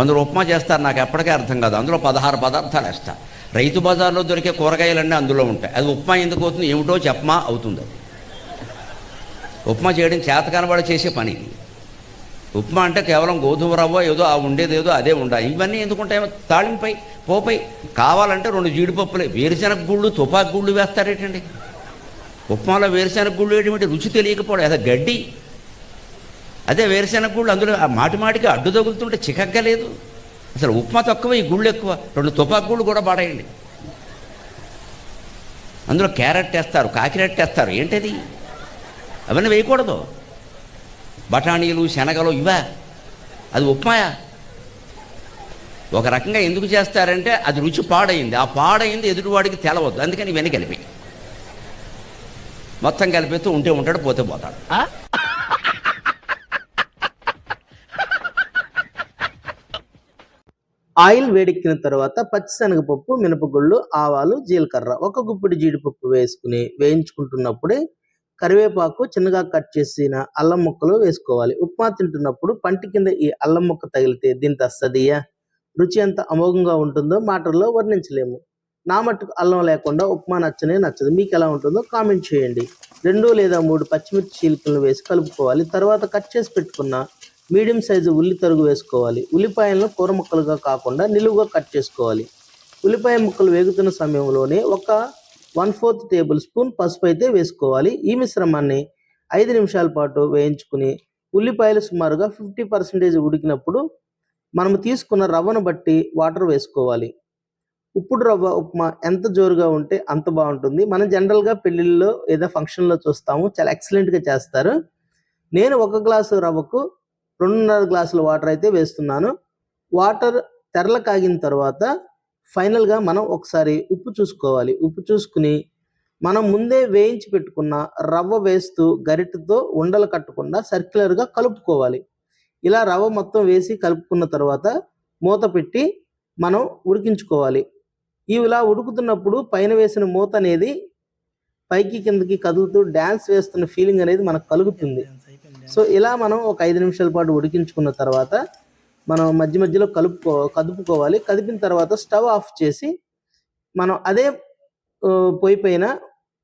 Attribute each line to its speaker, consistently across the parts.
Speaker 1: కొందరు ఉప్మా చేస్తారు నాకు ఎప్పటికీ అర్థం కాదు. అందులో పదహారు పదార్థాలు వేస్తారు రైతు బజార్లో దొరికే కూరగాయలన్నీ అందులో ఉంటాయి. అది ఉప్మా ఎందుకు అవుతుంది? ఏమిటో చెప్పమా? అవుతుంది అది. ఉప్మా చేయడం చేత కనబడ చేసే పని ఉప్మా అంటే కేవలం గోధుమ రవ్వ ఏదో ఆ ఉండేది ఏదో అదే ఉండాలి ఇవన్నీ ఎందుకుంటాయి? తాళింపై పోపై కావాలంటే రెండు జీడిపప్పులే. వేరుశనగ గుళ్ళు తుపాకు గుళ్ళు వేస్తారేటండి? ఉప్మాలో వేరుశనగ గుళ్ళు ఏంటి? రుచి తెలియకపోవడం. అదే గడ్డి. అదే వేరుశెనగ గుళ్ళు అందులో ఆ మాటి మాటికి అడ్డు తగులుతుంటే చికగ్గా లేదు అసలు ఉప్మా తక్కువ ఈ గుళ్ళు ఎక్కువ. రెండు తుపాకు గుళ్ళు కూడా పాడేయండి. అందులో క్యారెట్ వేస్తారు కాకిరెట్ వేస్తారు. ఏంటది? అవన్నీ వేయకూడదు. బఠానీలు శనగలు ఇవా? అది ఉప్మాయా? ఒక రకంగా ఎందుకు చేస్తారంటే అది రుచి పాడైంది. ఆ పాడైంది ఎదుటివాడికి తెలవద్దు. అందుకని ఇవన్నీ కలిపి మొత్తం కలిపిస్తూ ఉంటే ఉంటాడు పోతే పోతాడు.
Speaker 2: ఆయిల్ వేడెక్కిన తర్వాత పచ్చిశనగపప్పు మినపగుళ్ళు ఆవాలు జీలకర్ర ఒక గుప్పిడి జీడిపప్పు వేసుకుని వేయించుకుంటున్నప్పుడే కరివేపాకు చిన్నగా కట్ చేసిన అల్లం ముక్కలు వేసుకోవాలి. ఉప్మా తింటున్నప్పుడు పంటి కింద ఈ అల్లం ముక్క తగిలితే దీని తస్తదియా రుచి ఎంత అమోఘంగా ఉంటుందో మాటల్లో వర్ణించలేము. నా మట్టుకు అల్లం లేకుండా ఉప్మా నచ్చనే నచ్చదు. మీకు ఎలా ఉంటుందో కామెంట్ చేయండి. రెండు లేదా మూడు పచ్చిమిర్చి చీలికలను వేసి కలుపుకోవాలి. తర్వాత కట్ చేసి పెట్టుకున్న మీడియం సైజు ఉల్లి తరుగు వేసుకోవాలి. ఉల్లిపాయలను కూర ముక్కలుగా కాకుండా నిలువుగా కట్ చేసుకోవాలి. ఉల్లిపాయ ముక్కలు వేగుతున్న సమయంలోనే ఒక వన్ ఫోర్త్ టేబుల్ స్పూన్ పసుపు అయితే వేసుకోవాలి. ఈ మిశ్రమాన్ని ఐదు నిమిషాల పాటు వేయించుకుని ఉల్లిపాయలు సుమారుగా ఫిఫ్టీ పర్సెంటేజ్ ఉడికినప్పుడు మనము తీసుకున్న రవ్వను బట్టి వాటర్ వేసుకోవాలి. ఉప్పుడు రవ్వ ఉప్మా ఎంత జోరుగా ఉంటే అంత బాగుంటుంది. మనం జనరల్గా పెళ్ళిళ్ళలో ఏదో ఫంక్షన్లో చూస్తాము. చాలా ఎక్సలెంట్గా చేస్తారు. నేను ఒక గ్లాసు రవ్వకు రెండున్నర గ్లాసుల వాటర్ అయితే వేస్తున్నాను. వాటర్ తెరల కాగిన తర్వాత ఫైనల్గా మనం ఒకసారి ఉప్పు చూసుకోవాలి. ఉప్పు చూసుకుని మనం ముందే వేయించి పెట్టుకున్న రవ్వ వేస్తూ గరిటతో ఉండలు కట్టకుండా సర్క్యులర్గా కలుపుకోవాలి. ఇలా రవ్వ మొత్తం వేసి కలుపుకున్న తర్వాత మూత పెట్టి మనం ఉడికించుకోవాలి. ఇవి ఇలా ఉడుకుతున్నప్పుడు పైన వేసిన మూత అనేది పైకి కిందకి కదులుతూ డ్యాన్స్ వేస్తున్న ఫీలింగ్ అనేది మనకు కలుగుతుంది. సో ఇలా మనం ఒక ఐదు నిమిషాల పాటు ఉడికించుకున్న తర్వాత మనం మధ్య మధ్యలో కలుపుకో కదుపుకోవాలి. కదిపిన తర్వాత స్టవ్ ఆఫ్ చేసి మనం అదే పొయ్యి పైన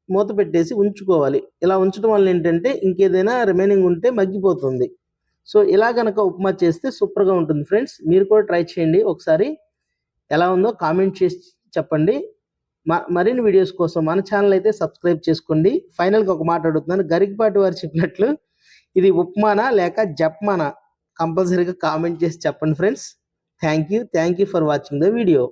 Speaker 2: మూత పెట్టేసి ఉంచుకోవాలి. ఇలా ఉంచడం వల్ల ఏంటంటే ఇంకేదైనా రిమైనింగ్ ఉంటే మగ్గిపోతుంది. సో ఇలా కనుక ఉప్మా చేస్తే సూపర్గా ఉంటుంది ఫ్రెండ్స్. మీరు కూడా ట్రై చేయండి. ఒకసారి ఎలా ఉందో కామెంట్ చేసి చెప్పండి. మరిన్ని వీడియోస్ కోసం మన ఛానల్ అయితే సబ్స్క్రైబ్ చేసుకోండి. ఫైనల్గా ఒక మాట అడుగుతున్నాను. గరికపాటి వారు చెప్పినట్లు ఇది ఉప్మానా లేక జప్మానా? కంపల్సరీగా కామెంట్ చేసి చెప్పండి friends. Thank you thank you for watching the video.